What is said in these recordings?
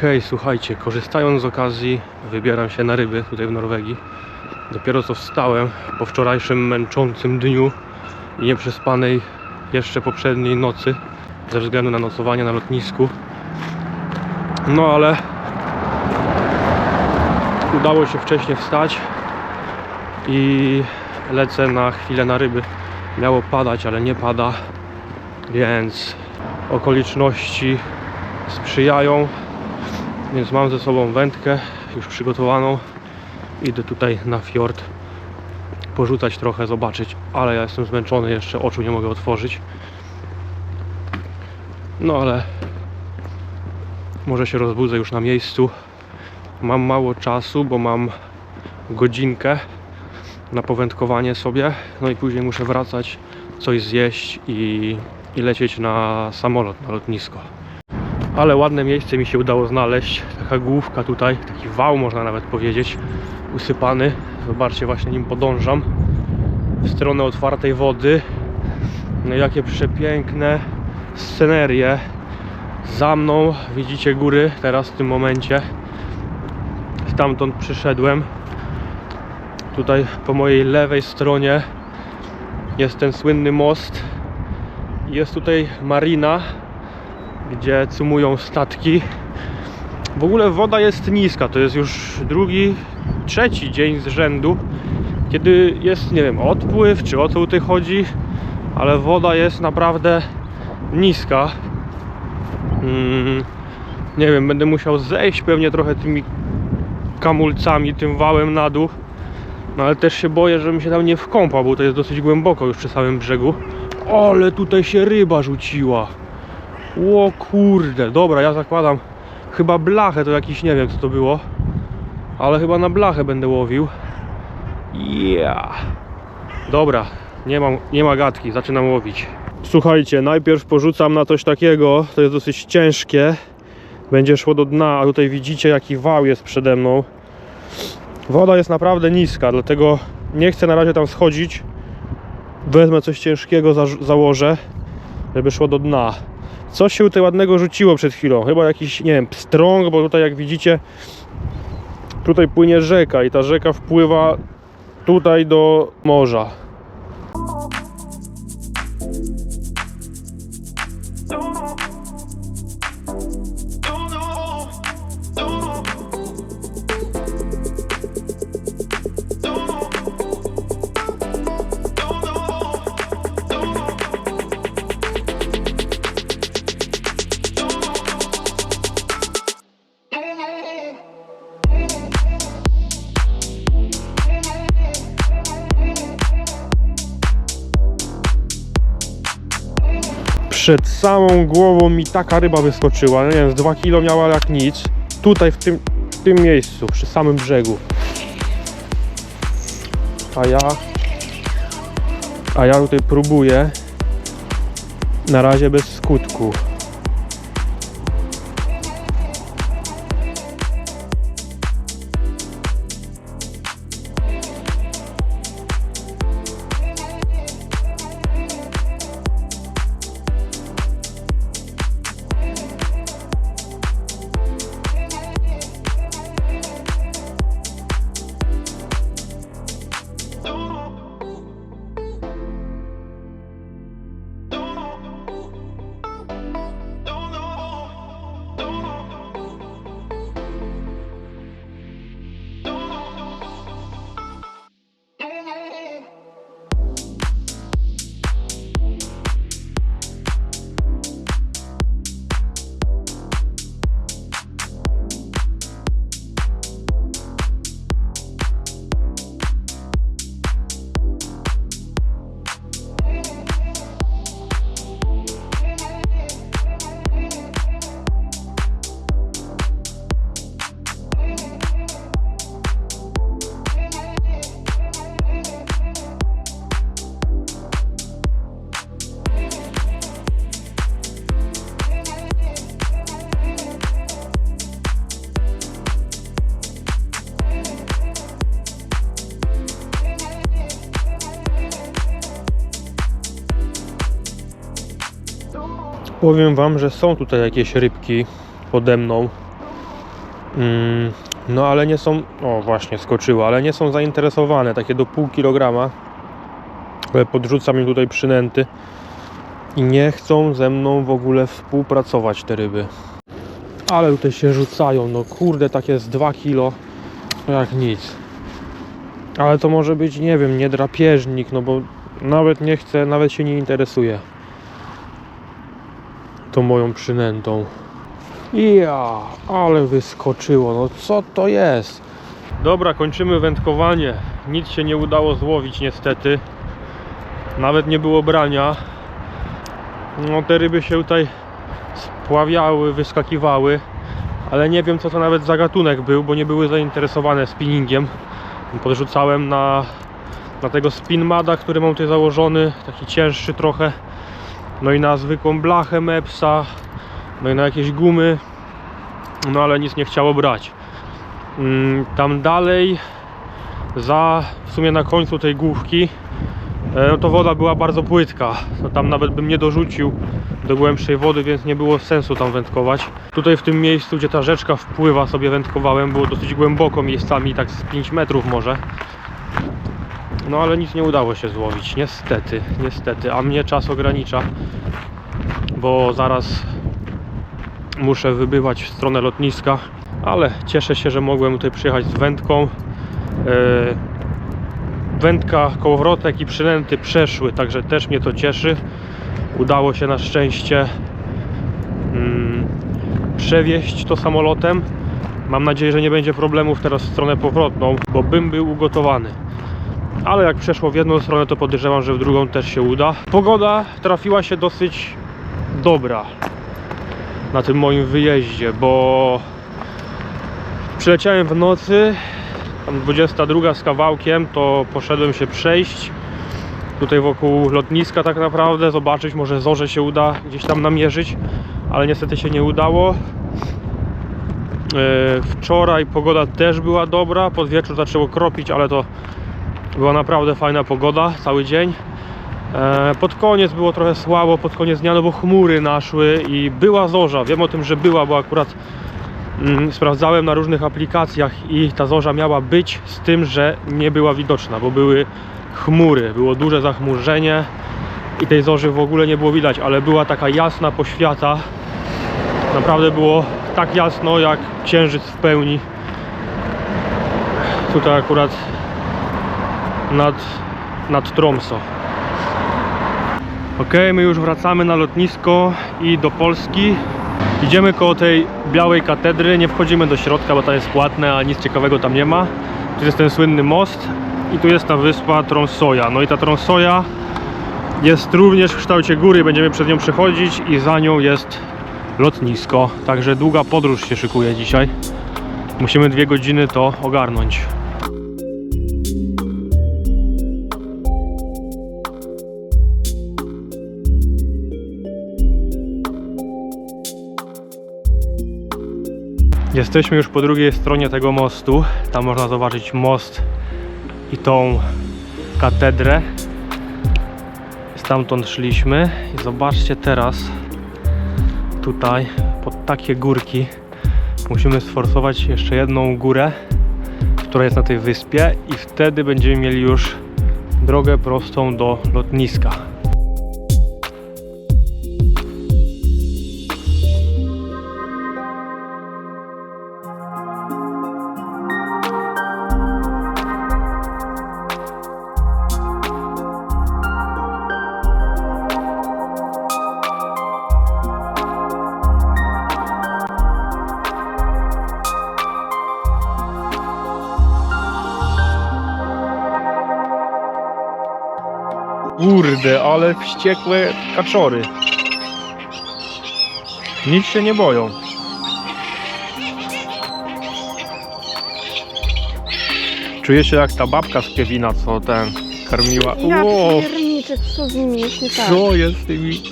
Hej, słuchajcie, korzystając z okazji, wybieram się na ryby tutaj w Norwegii. Dopiero co wstałem po wczorajszym męczącym dniu i nieprzespanej jeszcze poprzedniej nocy ze względu na nocowanie na lotnisku. No ale udało się wcześniej wstać i lecę na chwilę na ryby. Miało padać, ale nie pada, więc okoliczności sprzyjają, więc mam ze sobą wędkę już przygotowaną. Idę tutaj na fiord porzucać trochę, zobaczyć, ale ja jestem zmęczony, jeszcze oczu nie mogę otworzyć. No ale może się rozbudzę już na miejscu. Mam mało czasu, bo mam godzinkę na powędkowanie sobie, no i później muszę wracać, coś zjeść i, i lecieć na samolot, na lotnisko. Ale ładne miejsce mi się udało znaleźć. Taka główka tutaj, taki wał można nawet powiedzieć, usypany. Zobaczcie, właśnie nim podążam w stronę otwartej wody. No jakie przepiękne scenerie. Za mną widzicie góry teraz w tym momencie. Stamtąd przyszedłem. Tutaj po mojej lewej stronie jest ten słynny most. Jest tutaj marina, gdzie cumują statki. W ogóle woda jest niska, to jest już drugi, trzeci dzień z rzędu, kiedy jest, nie wiem, odpływ, czy o co tutaj chodzi, ale woda jest naprawdę niska. Mm, nie wiem, będę musiał zejść pewnie trochę tymi kamulcami, tym wałem na dół. No ale też się boję, żebym się tam nie wkąpał, bo to jest dosyć głęboko już przy samym brzegu. Ale tutaj się ryba rzuciła. O kurde, dobra, ja zakładam chyba blachę, to jakiś nie wiem co to było. Ale chyba na blachę będę łowił. Yeah. Dobra, nie, mam, nie ma gadki, zaczynam łowić. Słuchajcie, najpierw porzucam na coś takiego, to jest dosyć ciężkie. Będzie szło do dna, a tutaj widzicie jaki wał jest przede mną. Woda jest naprawdę niska, dlatego nie chcę na razie tam schodzić. Wezmę coś ciężkiego, za, założę, żeby szło do dna. Coś się tutaj ładnego rzuciło przed chwilą. Chyba jakiś, nie wiem, pstrąg, bo tutaj jak widzicie, tutaj płynie rzeka i ta rzeka wpływa tutaj do morza. Przed samą głową mi taka ryba wyskoczyła. No Nie wiem, z 2 kg miała jak nic. Tutaj w tym, w tym miejscu, przy samym brzegu. A ja. A ja tutaj próbuję. Na razie bez skutku. Powiem wam, że są tutaj jakieś rybki pode mną. Mm, no ale nie są, o właśnie skoczyło, ale nie są zainteresowane, takie do pół kilograma. Ale podrzucam im tutaj przynęty i nie chcą ze mną w ogóle współpracować te ryby. Ale tutaj się rzucają, no kurde, takie z 2 kilo, to jak nic. Ale to może być, nie wiem, nie drapieżnik, no bo nawet nie chcę, nawet się nie interesuje tą moją przynętą. Ja, ale wyskoczyło, no co to jest? Dobra, kończymy wędkowanie. Nic się nie udało złowić niestety. Nawet nie było brania. No te ryby się tutaj spławiały, wyskakiwały. Ale nie wiem co to nawet za gatunek był, bo nie były zainteresowane spinningiem. Podrzucałem na, na tego spinmada, który mam tutaj założony, taki cięższy trochę. No i na zwykłą blachę Mepsa, no i na jakieś gumy, no ale nic nie chciało brać. Mm, Tam dalej, za w sumie na końcu tej główki, e, no to woda była bardzo płytka. No tam nawet bym nie dorzucił do głębszej wody, więc nie było sensu tam wędkować. Tutaj w tym miejscu, gdzie ta rzeczka wpływa, sobie wędkowałem, było dosyć głęboko miejscami, tak z 5 metrów może. No ale nic nie udało się złowić, niestety, niestety, a mnie czas ogranicza, bo zaraz muszę wybywać w stronę lotniska, ale cieszę się, że mogłem tutaj przyjechać z wędką. Yy, Wędka, kołowrotek i przynęty przeszły, także też mnie to cieszy. Udało się na szczęście mm, przewieźć to samolotem. Mam nadzieję, że nie będzie problemów teraz w stronę powrotną, bo bym był ugotowany. Ale jak przeszło w jedną stronę, to podejrzewam, że w drugą też się uda. Pogoda trafiła się dosyć dobra na tym moim wyjeździe, bo przyleciałem w nocy, tam 22 z kawałkiem, to poszedłem się przejść tutaj wokół lotniska tak naprawdę, zobaczyć, może zorze się uda gdzieś tam namierzyć, ale niestety się nie udało. E, Wczoraj pogoda też była dobra, pod wieczór zaczęło kropić, ale to była naprawdę fajna pogoda cały dzień. E, Pod koniec było trochę słabo, pod koniec dnia, no bo chmury naszły i była zorza. Wiem o tym, że była, bo akurat mm, sprawdzałem na różnych aplikacjach i ta zorza miała być z tym, że nie była widoczna, bo były chmury, było duże zachmurzenie i tej zorzy w ogóle nie było widać, ale była taka jasna poświata. Naprawdę było tak jasno jak księżyc w pełni. Tutaj akurat nad, nad Tromso. Ok, my już wracamy na lotnisko i do Polski. Idziemy koło tej białej katedry, nie wchodzimy do środka, bo to jest płatne, a nic ciekawego tam nie ma. Tu jest ten słynny most i tu jest ta wyspa Tronsoja. No i ta Tronsoja jest również w kształcie góry, będziemy przez nią przechodzić i za nią jest lotnisko. Także długa podróż się szykuje dzisiaj. Musimy dwie godziny to ogarnąć. Jesteśmy już po drugiej stronie tego mostu. Tam można zobaczyć most i tą katedrę. Stamtąd szliśmy i zobaczcie teraz tutaj pod takie górki musimy sforsować jeszcze jedną górę, która jest na tej wyspie i wtedy będziemy mieli już drogę prostą do lotniska. Kurde, ale wściekłe kaczory. Nic się nie boją. Czuję się jak ta babka z Kevina, co ten karmiła. Ja Ło, pierniczę, co z nimi jest nie tak. co jest z tymi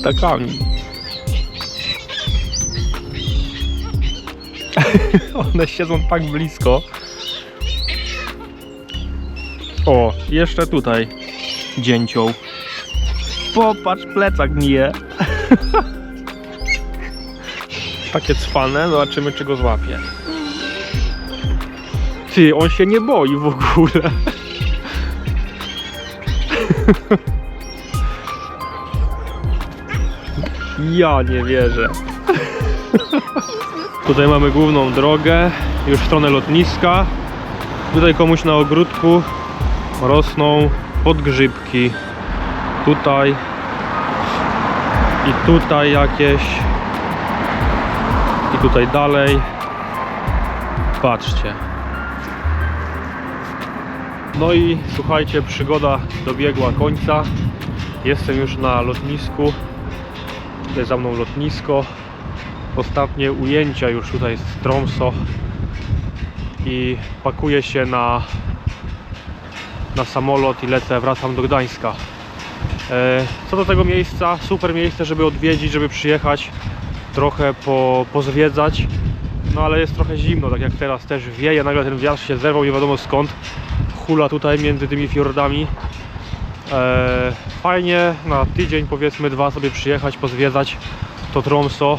ptakami? One siedzą tak blisko. O, jeszcze tutaj dzięcioł. Popatrz, plecak gnije. Takie cwane, zobaczymy czy go złapie. Ty, on się nie boi w ogóle. Ja nie wierzę. Tutaj mamy główną drogę, już w stronę lotniska. Tutaj komuś na ogródku rosną podgrzybki. Tutaj i tutaj jakieś. I tutaj dalej. Patrzcie. No i słuchajcie, przygoda dobiegła końca. Jestem już na lotnisku. Tutaj za mną lotnisko. Ostatnie ujęcia już tutaj z Tromso. I pakuję się na, na samolot i lecę, wracam do Gdańska. E, Co do tego miejsca, super miejsce, żeby odwiedzić, żeby przyjechać, trochę po, pozwiedzać. No ale jest trochę zimno, tak jak teraz też wieje, nagle ten wiatr się zerwał nie wiadomo skąd. Hula tutaj między tymi fiordami. E, fajnie na tydzień, powiedzmy dwa sobie przyjechać, pozwiedzać to Tromso.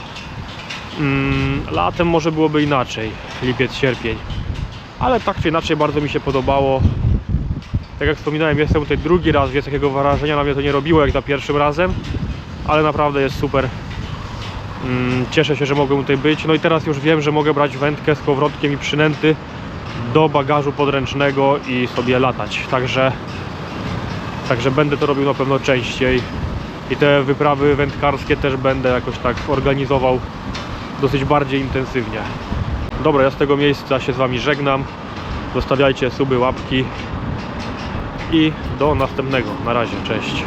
Mm, latem może byłoby inaczej, lipiec, sierpień. Ale tak czy inaczej bardzo mi się podobało. Tak jak wspominałem, jestem tutaj drugi raz, więc takiego wrażenia na mnie to nie robiło jak za pierwszym razem. Ale naprawdę jest super. Mm, Cieszę się, że mogę tutaj być. No i teraz już wiem, że mogę brać wędkę z kołowrotkiem i przynęty do bagażu podręcznego i sobie latać. Także, także będę to robił na pewno częściej. I te wyprawy wędkarskie też będę jakoś tak organizował dosyć bardziej intensywnie. Dobra, ja z tego miejsca się z Wami żegnam. Zostawiajcie suby, łapki i do następnego. Na razie, cześć.